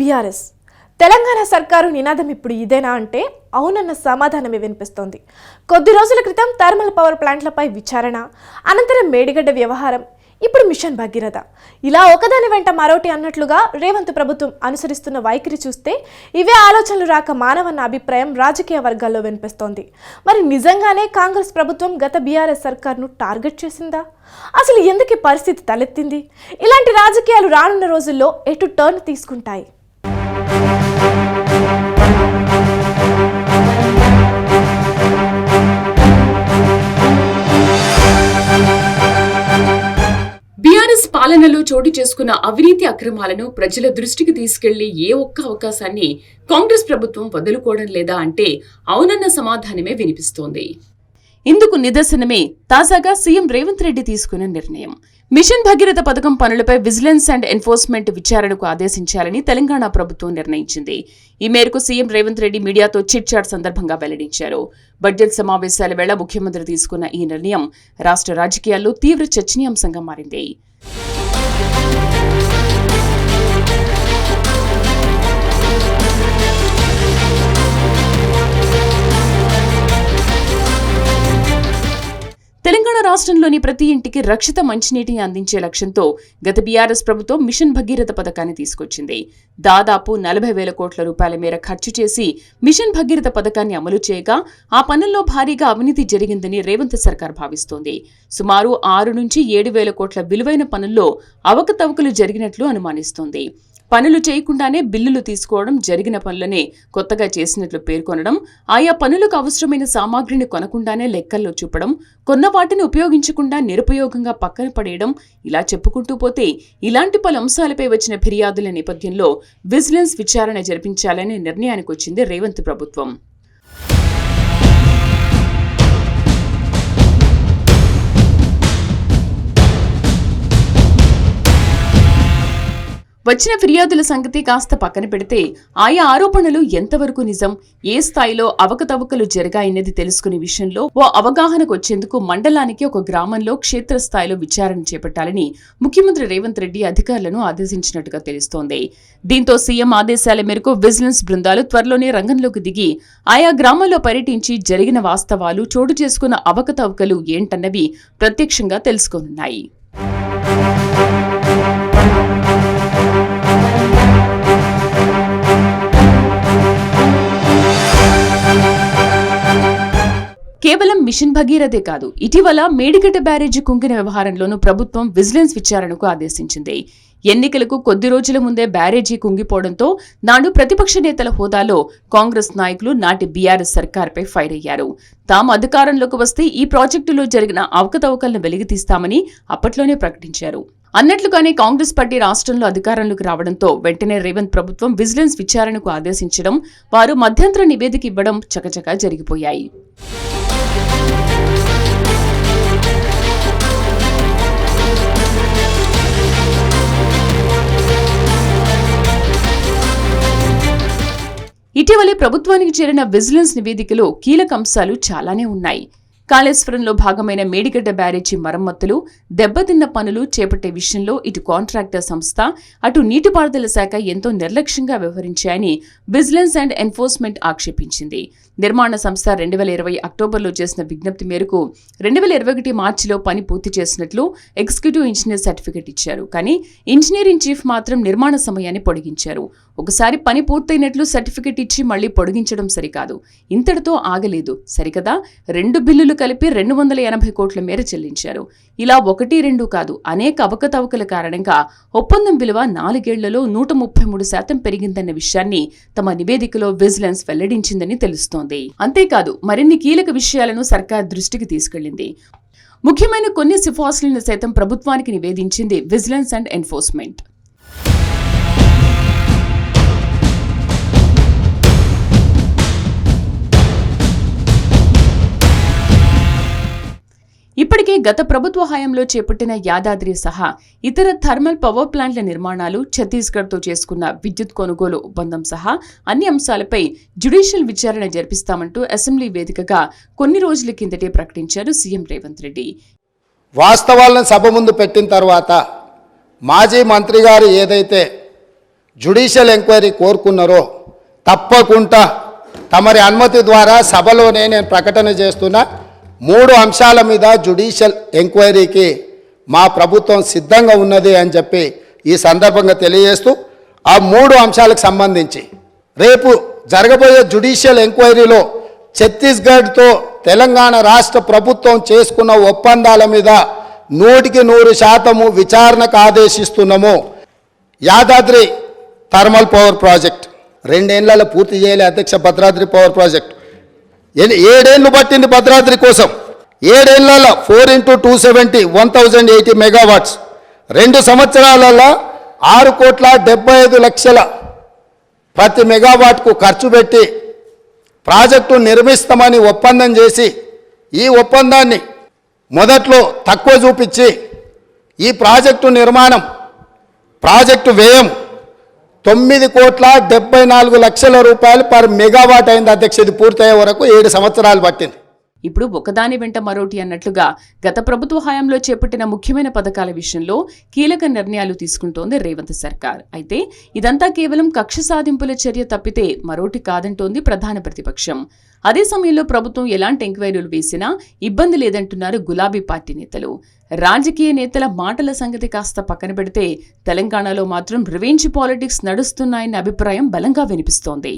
BRS. Telangana సర్కారు నినాదం ఇప్పుడు ఇదేనా అంటే అవునన్న సమాధానమే వినిపిస్తోంది. కొద్ది రోజుల క్రితం థర్మల్ పవర్ ప్లాంట్లపై విచారణ అనంతరం మేడిగడ్డ వ్యవహారం ఇప్పుడు మిషన్ భగీరథ. ఇలా ఒకదాని వెంట మరోటి అన్నట్లుగా రేవంత్ ప్రభుత్వం అనుసరిస్తున్న వైఖరి చూస్తే ఇవే ఆలోచనలు రాక మానవన్న అభిప్రాయం రాజకీయ వర్గాల్లో వినిపిస్తోంది. మరి నిజంగానే కాంగ్రెస్ ప్రభుత్వం గత బీఆర్ఎస్ సర్కార్ను టార్గెట్ చేసిందా? అసలు ఎందుకు పరిస్థితి తలెత్తింది? ఇలాంటి రాజకీయాలు రానున్న రోజుల్లో ఎటు టర్న్ తీసుకుంటాయి? పాలనలో చోటు చేసుకున్న అవినీతి అక్రమాలను ప్రజల దృష్టికి తీసుకెళ్ళి ఏ ఒక్క అవకాశాన్ని కాంగ్రెస్ ప్రభుత్వం వదులుకోవడం లేదా అంటే అవునన్న సమాధానమే వినిపిస్తోంది. ఇందుకు నిదర్శనమే తాజాగా సీఎం రేవంత్ రెడ్డి తీసుకున్న నిర్ణయం. మిషన్ భగీరథ పథకం పనులపై విజిలెన్స్ అండ్ ఎన్ఫోర్స్మెంట్ విచారణకు ఆదేశించాలని తెలంగాణ ప్రభుత్వం నిర్ణయించింది. ఈ మేరకు సీఎం రేవంత్ రెడ్డి మీడియాతో చిట్చాట్ సందర్భంగా వెల్లడించారు. బడ్జెట్ సమావేశాల వేళ ముఖ్యమంత్రి తీసుకున్న ఈ నిర్ణయం రాష్ట్ర రాజకీయాల్లో తీవ్ర చర్చనీయాంశంగా మారింది. తెలంగాణ రాష్ట్రంలోని ప్రతి ఇంటికి రక్షిత మంచినీటిని అందించే లక్ష్యంతో గత బీఆర్ఎస్ ప్రభుత్వం మిషన్ భగీరథ పథకాన్ని తీసుకొచ్చింది. దాదాపు నలభై వేల కోట్ల రూపాయల మేర ఖర్చు చేసి మిషన్ భగీరథ పథకాన్ని అమలు చేయగా ఆ పనుల్లో భారీగా అవినీతి జరిగిందని రేవంత్ సర్కార్ భావిస్తోంది. సుమారు ఆరు నుంచి ఏడు వేల కోట్ల విలువైన పనుల్లో అవకతవకలు జరిగినట్లు అనుమానిస్తోంది. పనులు చేయకుండానే బిల్లులు తీసుకోవడం జరిగిన పనులనే కొత్తగా చేసినట్లు పేర్కొనడం ఆయా పనులకు అవసరమైన సామాగ్రిని కొనకుండానే లెక్కల్లో చూపడం కొన్న వాటిని ఉపయోగించకుండా నిరుపయోగంగా పక్కన పడేయడం ఇలా చెప్పుకుంటూ పోతే ఇలాంటి పలు అంశాలపై వచ్చిన ఫిర్యాదుల నేపథ్యంలో విజిలెన్స్ విచారణ జరిపించాలనే నిర్ణయానికి వచ్చింది రేవంత్ ప్రభుత్వం. వచ్చిన ఫిర్యాదుల సంగతి కాస్త పక్కన పెడితే ఆయా ఆరోపణలు ఎంతవరకు నిజం? ఏ స్థాయిలో అవకతవకలు జరిగాయనేది తెలుసుకునే విషయంలో ఓ అవగాహనకు వచ్చేందుకు మండలానికి ఒక గ్రామంలో క్షేత్రస్థాయిలో విచారణ చేపట్టాలని ముఖ్యమంత్రి రేవంత్ రెడ్డి అధికారులను ఆదేశించినట్టుగా తెలుస్తోంది. దీంతో సీఎం ఆదేశాల మేరకు విజిలెన్స్ బృందాలు త్వరలోనే రంగంలోకి దిగి ఆయా గ్రామాల్లో పర్యటించి జరిగిన వాస్తవాలు చోటు చేసుకున్న అవకతవకలు ఏంటన్నవి ప్రత్యక్షంగా తెలుసుకోనున్నాయి. కేవలం మిషన్ భగీరథే కాదు ఇటీవల మేడిగడ్డ బ్యారేజీ కుంగిన వ్యవహారంలోనూ ప్రభుత్వం విజిలెన్స్ విచారణకు ఆదేశించింది. ఎన్నికలకు కొద్ది రోజుల ముందే బ్యారేజీ కుంగిపోవడంతో నాడు ప్రతిపక్ష నేతల హోదాలో కాంగ్రెస్ నాయకులు నాటి బీఆర్ఎస్ సర్కార్పై ఫైర్ అయ్యారు. తాము అధికారంలోకి వస్తే ఈ ప్రాజెక్టులో జరిగిన అవకతవకలను వెలిగితీస్తామని అప్పట్లోనే ప్రకటించారు. అన్నట్లుగానే కాంగ్రెస్ పార్టీ రాష్ట్రంలో అధికారంలోకి రావడంతో వెంటనే రేవంత్ ప్రభుత్వం విజిలెన్స్ విచారణకు ఆదేశించడం వారు మధ్యంతర నివేదిక ఇవ్వడం చకచకా జరిగిపోయాయి. ఇటీవలే ప్రభుత్వానికి చేరిన విజిలెన్స్ నివేదికలో కీలక అంశాలు చాలానే ఉన్నాయి. కాళేశ్వరంలో భాగమైన మేడిగడ్డ బ్యారేజీ మరమ్మతులు దెబ్బతిన్న పనులు చేపట్టే విషయంలో ఇటు కాంట్రాక్టర్ సంస్థ అటు నీటిపారుదల శాఖ ఎంతో నిర్లక్ష్యంగా వ్యవహరించాయని విజిలెన్స్ అండ్ ఎన్ఫోర్స్మెంట్ ఆక్షేపించింది. నిర్మాణ సంస్థ రెండు వేల ఇరవై అక్టోబర్లో చేసిన విజ్ఞప్తి మేరకు రెండు వేల ఇరవై ఒకటి మార్చిలో పని పూర్తి చేసినట్లు ఎగ్జిక్యూటివ్ ఇంజనీర్ సర్టిఫికెట్ ఇచ్చారు. కానీ ఇంజనీరింగ్ చీఫ్ మాత్రం నిర్మాణ సమయాన్ని పొడిగించారు. ఒకసారి పని పూర్తయినట్లు సర్టిఫికెట్ ఇచ్చి మళ్ళీ పొడిగించడం సరికాదు. ఇంతటితో ఆగలేదు. సరికదా? రెండు బిల్లులు కలిపి రెండు వందల ఎనభై కోట్ల మేర చెల్లించారు. ఇలా ఒకటి రెండు కాదు అనేక అవకతవకల కారణంగా ఒప్పందం విలువ నాలుగేళ్ళలో నూట ముప్పై మూడు శాతం పెరిగిందన్న విషయాన్ని తమ నివేదికలో విజిలెన్స్ వెల్లడించిందని తెలుస్తోంది. అంతేకాదు మరిన్ని కీలక విషయాలను సర్కార్ దృష్టికి తీసుకెళ్ళింది ముఖ్యమైన కొన్ని సిఫార్సులను సైతం ప్రభుత్వానికి నివేదించింది విజిలెన్స్ అండ్ ఎన్ఫోర్స్మెంట్. ఇప్పటికే గత ప్రభుత్వ హయాంలో చేపట్టిన యాదాద్రి సహా ఇతర థర్మల్ పవర్ ప్లాంట్ల నిర్మాణాలు ఛత్తీస్గఢ్తో చేసుకున్న విద్యుత్ కొనుగోలు ఒప్పందం సహా అన్ని అంశాలపై జ్యుడిషియల్ విచారణ జరిపిస్తామంటూ అసెంబ్లీ వేదికగా కొన్ని రోజుల కిందటే ప్రకటించారు సీఎం రేవంత్ రెడ్డి. వాస్తవాలను సభ ముందు పెట్టిన తర్వాత మాజీ మంత్రి గారు ఏదైతే జ్యుడిషియల్ ఎంక్వైరీ కోరుకున్నారో తప్పకుండా తమరి అనుమతి ద్వారా సభలోనే నేను ప్రకటన చేస్తున్నా. మూడు అంశాల మీద జుడిషియల్ ఎంక్వైరీకి మా ప్రభుత్వం సిద్ధంగా ఉన్నది అని చెప్పి ఈ సందర్భంగా తెలియజేస్తూ ఆ మూడు అంశాలకు సంబంధించి రేపు జరగబోయే జుడిషియల్ ఎంక్వైరీలో ఛత్తీస్గఢ్తో తెలంగాణ రాష్ట్ర ప్రభుత్వం చేసుకున్న ఒప్పందాల మీద నూటికి నూరు శాతము విచారణకు ఆదేశిస్తున్నాము. Yadadri thermal power project. రెండేళ్ళలో పూర్తి చేయలే అధ్యక్ష భద్రాద్రి పవర్ ప్రాజెక్ట్. ఏడేళ్ళు పట్టింది భద్రాద్రి కోసం? ఏడేళ్ళలో four into two seventy one thousand eighty megawatts రెండు సంవత్సరాలలో ఆరు కోట్ల డెబ్బై ఐదు లక్షల ప్రతి మెగావాట్కు ఖర్చు పెట్టి ప్రాజెక్టు నిర్మిస్తామని ఒప్పందం చేసి ఈ ఒప్పందాన్ని మొదట్లో తక్కువ చూపించి ఈ ప్రాజెక్టు నిర్మాణం ప్రాజెక్టు వ్యయం తొమ్మిది కోట్ల డెబ్బై నాలుగు లక్షల రూపాయలు పర్ మెగావాట్ అయింది అధ్యక్ష ఇది పూర్తయ్యే వరకు ఏడు సంవత్సరాలు పట్టింది. ఇప్పుడు ఒకదాని వెంట మరోటి అన్నట్లుగా గత ప్రభుత్వ హయాంలో చేపట్టిన ముఖ్యమైన పథకాల విషయంలో కీలక నిర్ణయాలు తీసుకుంటోంది రేవంత్ సర్కార్. అయితే ఇదంతా కేవలం కక్ష సాధింపుల చర్య తప్పితే మరోటి కాదంటోంది ప్రధాన ప్రతిపక్షం. అదే సమయంలో ప్రభుత్వం ఎలాంటి ఎంక్వైరీలు వేసినా ఇబ్బంది లేదంటున్నారు గులాబీ పార్టీ నేతలు. రాజకీయ నేతల మాటల సంగతి కాస్త పక్కన పెడితే తెలంగాణలో మాత్రం రివెంజ్ పాలిటిక్స్ నడుస్తున్నాయన్న అభిప్రాయం బలంగా వినిపిస్తోంది.